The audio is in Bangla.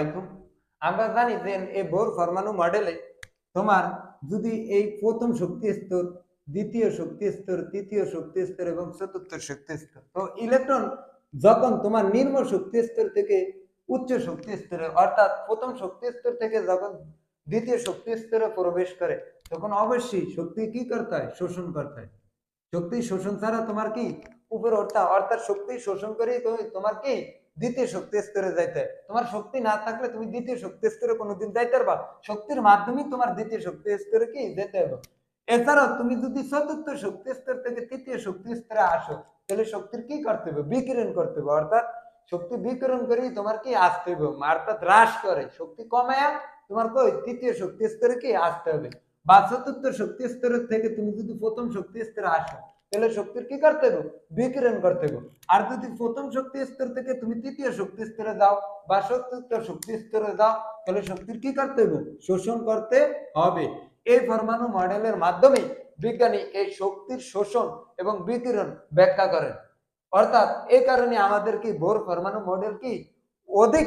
আলাইকুম। আমরা জানি যে এই বোর পরমাণু মডেলে তোমার যদি এই প্রথম শক্তি স্তর, দ্বিতীয় শক্তি স্তর, তৃতীয় শক্তি স্তর এবং চতুর্থ শক্তি স্তর। তো ইলেকট্রন যখন তোমার নিম্ন শক্তি স্তর থেকে উচ্চ শক্তি স্তরে, অর্থাৎ প্রথম শক্তি স্তর থেকে যখন দ্বিতীয় শক্তি স্তরে প্রবেশ করে, তখন অবশ্যই শক্তি কি করতে হয়? শোষণ করতে হয়। শক্তি শোষণ ছাড়া তোমার কি উপরে উঠতে অর্থাৎ শক্তি শোষণ করেই তুমি তোমার কি? দ্বিতীয় শক্তি স্তরে যাইতে। তোমার শক্তি না থাকলে তুমি দ্বিতীয় শক্তি স্তরে কোনোদিন যাইতে পারবা শক্তির মাধ্যমে তোমার দ্বিতীয় শক্তি স্তরে কি? যেতে হবে। এছাড়াও তুমি যদি চতুর্থ শক্তি স্তর থেকে তৃতীয় শক্তি স্তরে আসো, তাহলে শক্তির কি করতে হবে? বিকিরণ করতে হবে। অর্থাৎ শক্তি বিকিরণ করেই তোমার কি আসতে হবে? অর্থাৎ হ্রাস করে। শক্তি কমায়া তোমার কই? তৃতীয় শক্তি স্তরে কি? আসতে হবে। বা চতুর্থ শক্তি স্তরের থেকে তুমি যদি প্রথম শক্তি স্তরে আসো তাহলে শক্তির কি করতে হবে বিকিরণ করতে হবে আর যদি প্রথম শক্তি স্তর থেকে তুমি তৃতীয় শক্তি স্তরে যাও বা চতুর্থ শক্তি স্তরে যাও, তাহলে শক্তির কি করতে হবে শোষণ করতে হবে। এই পরমাণু মডেলের মাধ্যমে বিজ্ঞানী এই শক্তির শোষণ এবং বিকিরণ ব্যাখ্যা করেন। অর্থাৎ এই কারণে আমাদের কি বোর পরমাণু মডেল কি? অধিক